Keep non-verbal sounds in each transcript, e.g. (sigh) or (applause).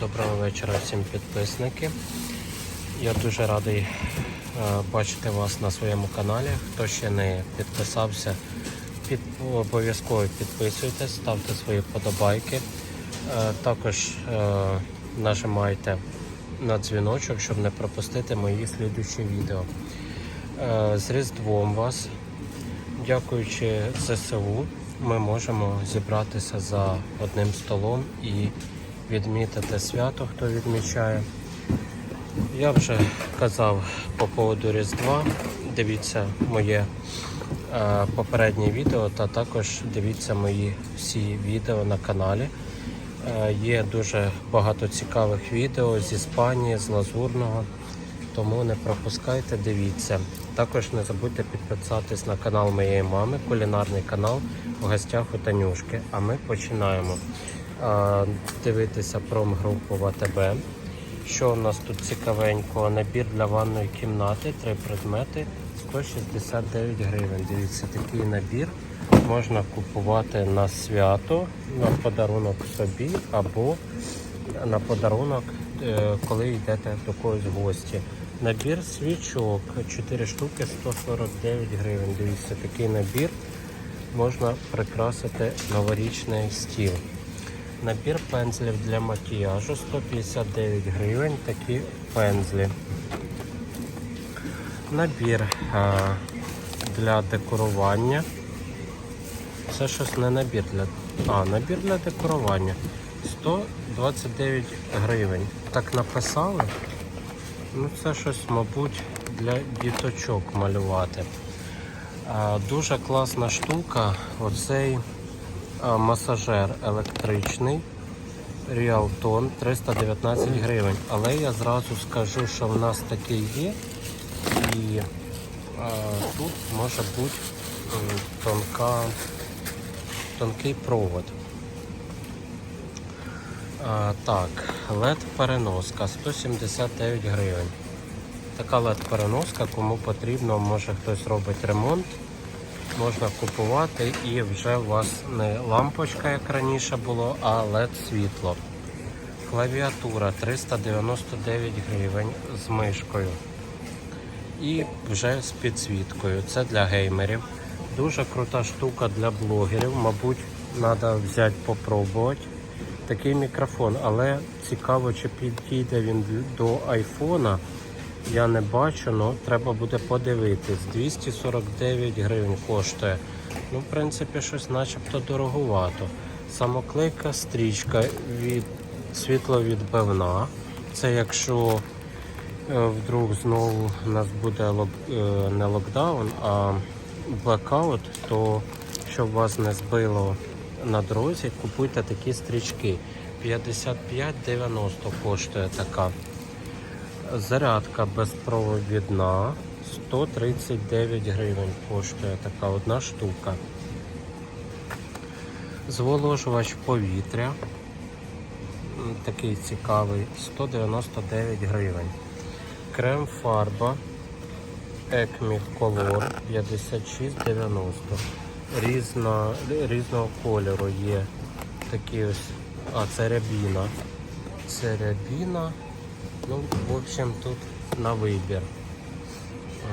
Доброго вечора всім підписники. Я дуже радий е, бачити вас на своєму каналі. Хто ще не підписався, під, обов'язково підписуйтесь, ставте свої вподобайки. Е, також е, нажимайте на дзвіночок, щоб не пропустити мої слідучі відео. З Різдвом вас, дякуючи ЗСУ, ми можемо зібратися за одним столом і відмітити свято, хто відмічає. Я вже казав по поводу Різдва. Дивіться моє е, попереднє відео та також дивіться мої всі відео на каналі. Е, є дуже багато цікавих відео з Іспанії, з Лазурного. Тому не пропускайте, дивіться. Також не забудьте підписатись на канал моєї мами, кулінарний канал в гостях у Танюшки. А ми починаємо дивитися промгрупу в АТБ. Що у нас тут цікавенького? Набір для ванної кімнати, три предмети 169 гривень. Дивіться, такий набір можна купувати на свято, на подарунок собі або на подарунок, е, коли йдете до когось в гості. Набір свічок 4 штуки 149 гривень. Дивіться, такий набір можна прикрасити новорічний стіл. Набір пензлів для макіяжу 159 гривень. Такі пензлі. Набір а, для декорування. Це щось не набір для. А, набір для декорування. 129 гривень. Так написали. Ну, це щось, мабуть, для діточок малювати. А, дуже класна штука. Оцей масажер електричний. Ріалтон 319 гривень. Але я зразу скажу, що в нас такий є. І а, тут може бути м, тонка, тонкий провод. А, так, LED переноска 179 гривень. Така LED переноска, кому потрібно, може хтось робить ремонт, можна купувати і вже у вас не лампочка, як раніше було, а LED світло. Клавіатура 399 гривень з мишкою. І вже з підсвіткою. Це для геймерів. Дуже крута штука для блогерів. Мабуть, треба взяти попробувати такий мікрофон, але цікаво, чи підійде він до айфона. Я не бачу, але треба буде подивитись. 249 гривень коштує. Ну, в принципі, щось начебто дороговато. Самоклейка стрічка від світловідбивна. Це якщо е, вдруг знову у нас буде лок, е, не локдаун, а блекаут, то щоб вас не збило на дорозі, купуйте такі стрічки. 55,90 коштує така. Зарядка безпровідна 139 гривень коштує така одна штука. Зволожувач повітря. Такий цікавий 199 гривень. Крем фарба Acme Color 56,90. Різно, різного кольору є такі ось. А, це рябіна. Це рябіна. Ну, в общем, тут на вибір.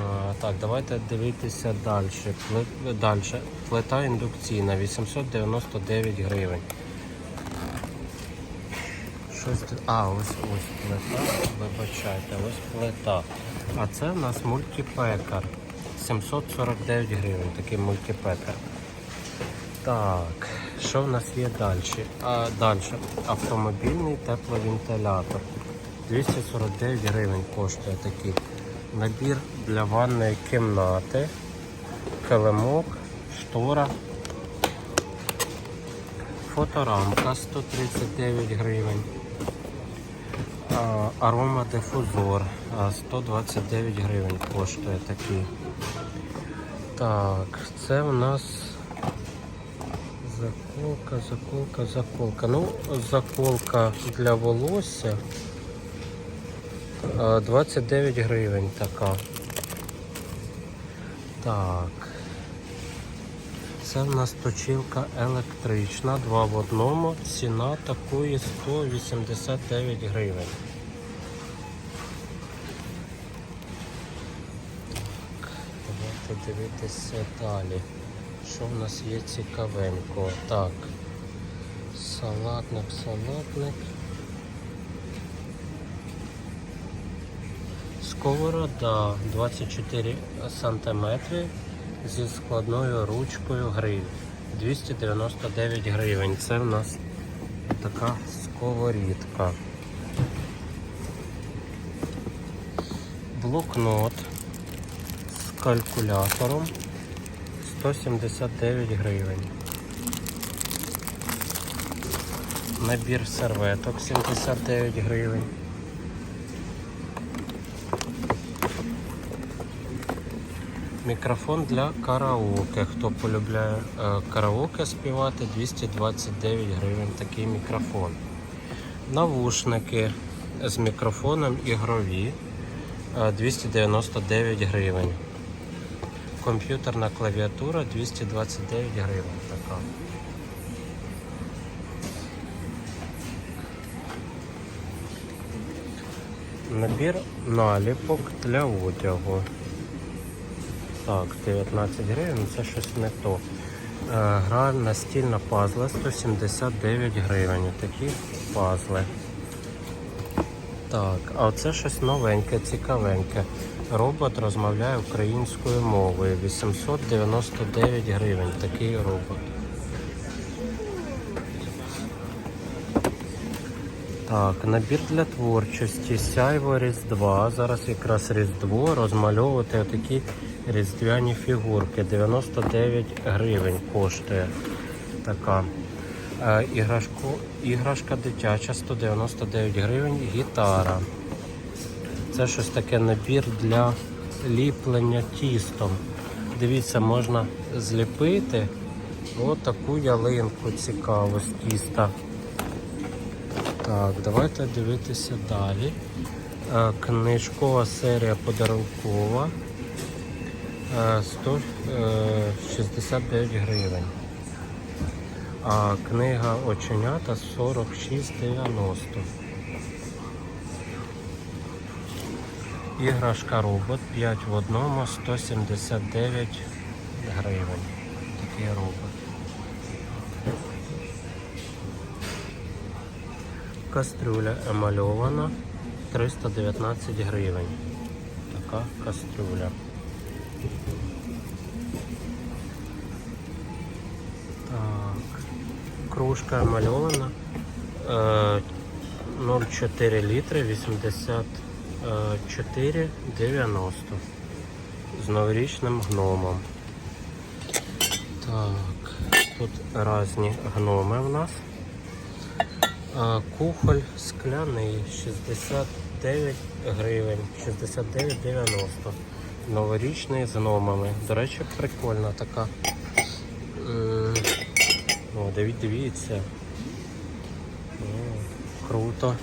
А, так, давайте дивитися далі. Плит, далі. Плита індукційна 899 гривень. Щось. А, ось ось плита. Вибачайте, ось плита. А це у нас мультипекар. 749 гривень, такий мультипекар. Так, що в нас є далі? А, далі. Автомобільний тепловентилятор. 249 гривень коштує такий. Набір для ванної кімнати, килимок, штора, фоторамка 139 гривень. Аромадифузор 129 гривень коштує такий. Так, це у нас заколка, заколка, заколка. Ну, заколка для волосся 29 гривень така. Так. Це в нас точилка електрична, два в одному. Ціна такої 189 гривень. Так, давайте дивитися далі. Що в нас є цікавенького? Так. Салатник, салатник. Сковорода 24 сантиметри зі складною ручкою гриль. 299 гривень. Це в нас така сковорідка. Блокнот з калькулятором 179 гривень. Набір серветок 79 гривень. Мікрофон для караоке. Хто полюбляє е, караоке співати, 229 гривень такий мікрофон. Навушники з мікрофоном ігрові е, 299 гривень. Комп'ютерна клавіатура 229 гривень. Така. Набір наліпок для одягу. Так, 19 гривень, це щось не то. Е, Гра настільна пазла 179 гривень. Такі пазли. Так, а оце щось новеньке, цікавеньке. Робот розмовляє українською мовою. 899 гривень. Такий робот. Так, набір для творчості. Сяйво Різдва. Зараз якраз Різдво розмальовувати отакі різдвяні фігурки. 99 гривень коштує така. Е, іграшку, іграшка дитяча 199 гривень. Гітара. Це щось таке набір для ліплення тістом. Дивіться, можна зліпити отаку ялинку цікаву з тіста. Так, давайте дивитися далі. Е, Книжкова серія подарункова. Е, 169 гривень. А книга оченята 46,90. Іграшка робот 5 в одному 179 гривень. Такий робот. Кастрюля емальована 319 гривень. Така кастрюля. Так. Кружка емальована. Е, 0,4 літри 84,90 з новорічним гномом. Так, тут різні гноми в нас. А, Кухоль скляний 69 гривень, 69,90. Новорічний з гномами. До речі, прикольна така. О, диві- дивіться. О, круто.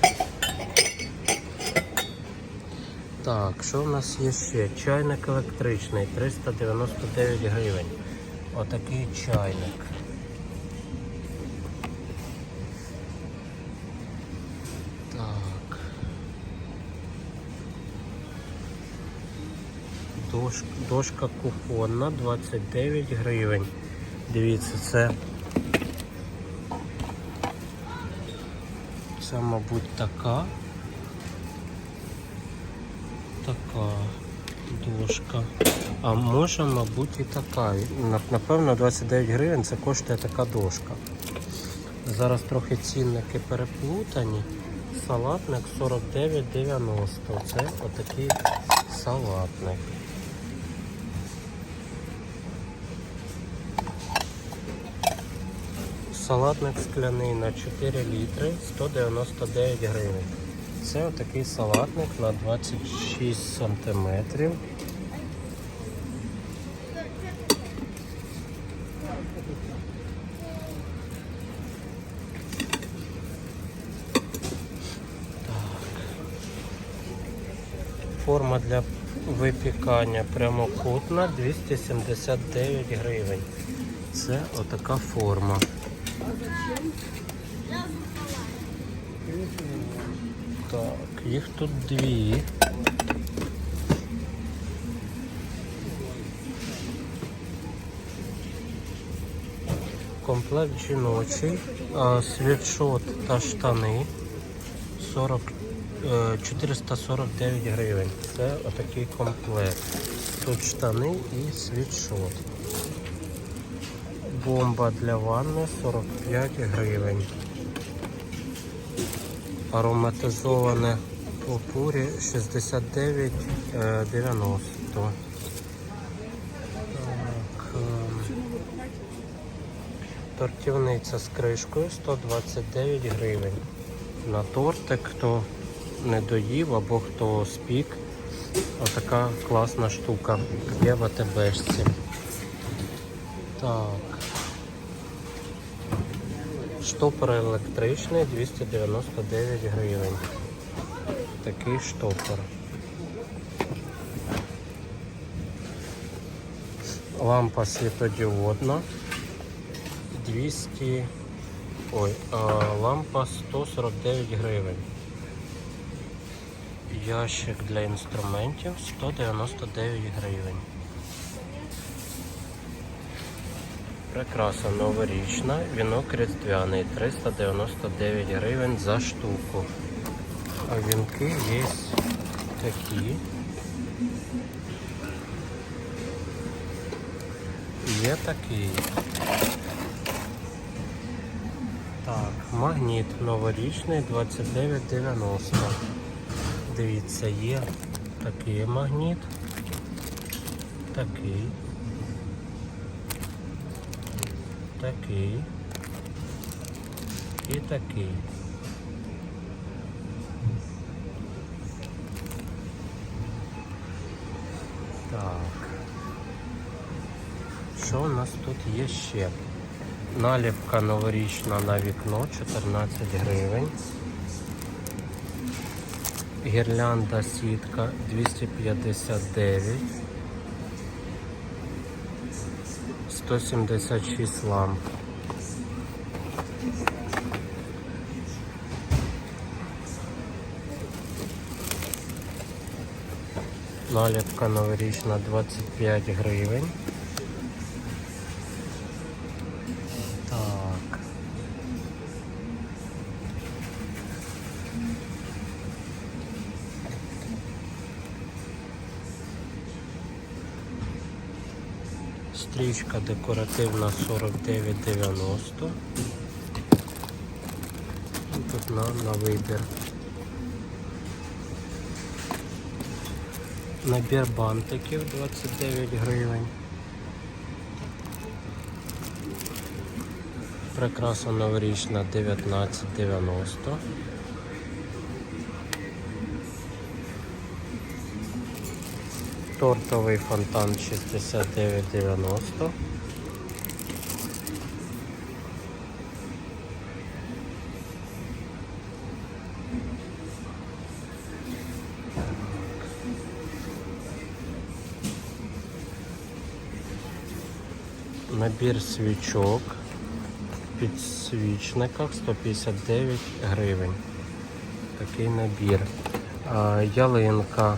Так, що в нас є ще? Чайник електричний 399 гривень. Отакий чайник. Дошка, дошка кухонна 29 гривень. Дивіться, це. Це, мабуть, така. Така дошка. А може, мабуть, і така. Напевно, 29 гривень це коштує така дошка. Зараз трохи цінники переплутані. Салатник 49,90. Це отакий салатник. Салатник скляний на 4 літри 199 гривень. Це отакий салатник на 26 сантиметрів. Форма для випікання прямокутна 279 гривень. це отака форма. Так, їх тут дві. Комплект жіночий, світшот та штани 40, е, 449 гривень. Це отакий комплект. Тут штани і світшот. Бомба для ванни 45 гривень. Ароматизоване попурі 69,90. е, 90. Так, ем, Тортівниця з кришкою 129 гривень. На тортик, хто не доїв або хто спік. Отака класна штука. Є в АТБшці. Так. Штопор електричний 299 гривень. Такий штопор. Лампа світодіодна 200. Ой, а, лампа 149 гривень. Ящик для інструментів 199 гривень. Прикраса новорічна, вінок різдвяний 399 гривень за штуку. А вінки є такі. Є такий. Так, магніт новорічний 29,90. Дивіться, є такий магніт. Такий. Такий. І такий. Так. Що у нас тут є ще? Наліпка новорічна на вікно 14 гривень. Гірлянда сітка 259. 176 ламп. Наліпка новорічна 25 гривень. Стрічка декоративна 49,90. Тут на, на вибір. Набір бантиків 29 гривень. Прикраса новорічна 19,90. Тортовий фонтан 69,90. Набір свічок в підсвічниках 159 гривень. Такий набір. Ялинка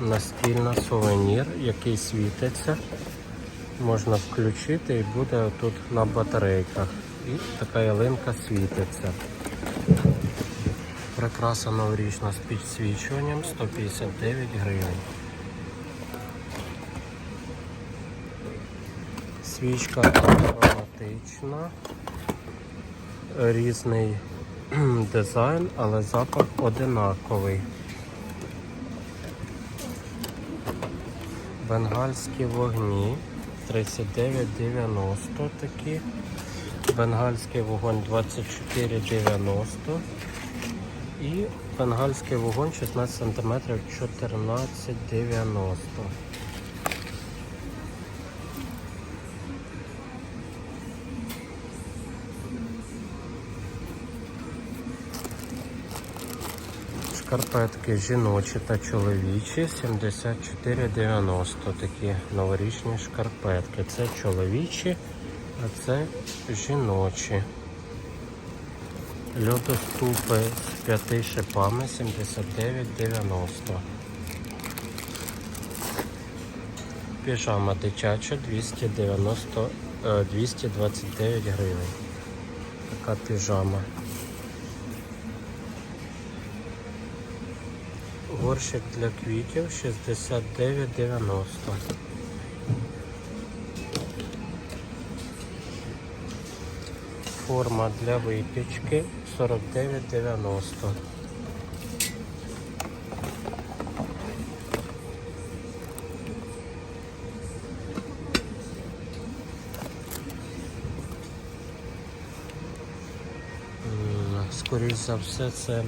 настільна сувенір, який світиться. Можна включити і буде тут на батарейках. І така ялинка світиться. Прикраса новорічна з підсвічуванням 159 гривень. Свічка ароматична, різний (clears throat) дизайн, але запах одинаковий. Бенгальські вогні 39,90 такі. Бенгальський вогонь 24,90 і бенгальський вогонь 16 см 14,90. Шкарпетки жіночі та чоловічі 74,90 такі новорічні шкарпетки. Це чоловічі А це жіночі. Льодоступи з п'яти шипами 79,90. Піжама дитяча 290, е, 229 гривень. Така піжама. Горщик для квітів 69,90. Форма для випічки 49,90. М, Скоріш за все, це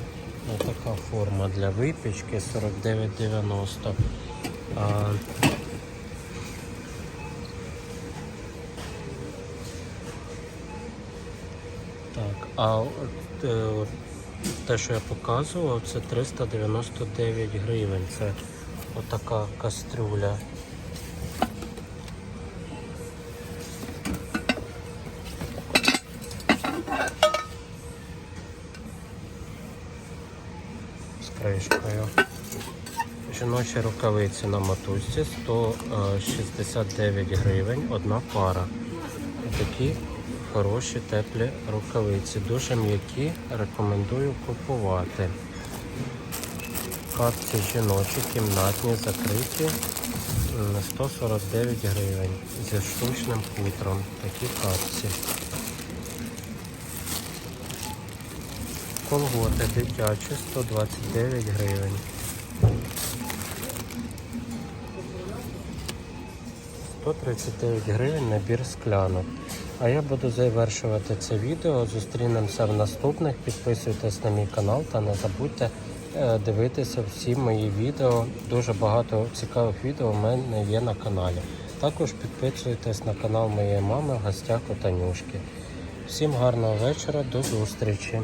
така форма для випічки 49,90. А, так, а е, те, що я показував, це 399 гривень. Це отака кастрюля. З. Жіночі рукавиці на мотузці 169 гривень, одна пара. Такі хороші теплі рукавиці. Дуже м'які, рекомендую купувати. Капці жіночі, кімнатні, закриті 149 гривень зі штучним хутром. Такі капці. Колготи дитячі 129 гривень. 139 гривень набір склянок. А я буду завершувати це відео. Зустрінемося в наступних. Підписуйтесь на мій канал та не забудьте е, дивитися всі мої відео. Дуже багато цікавих відео в мене є на каналі. Також підписуйтесь на канал моєї мами в гостях у Танюшки. Всім гарного вечора, до зустрічі!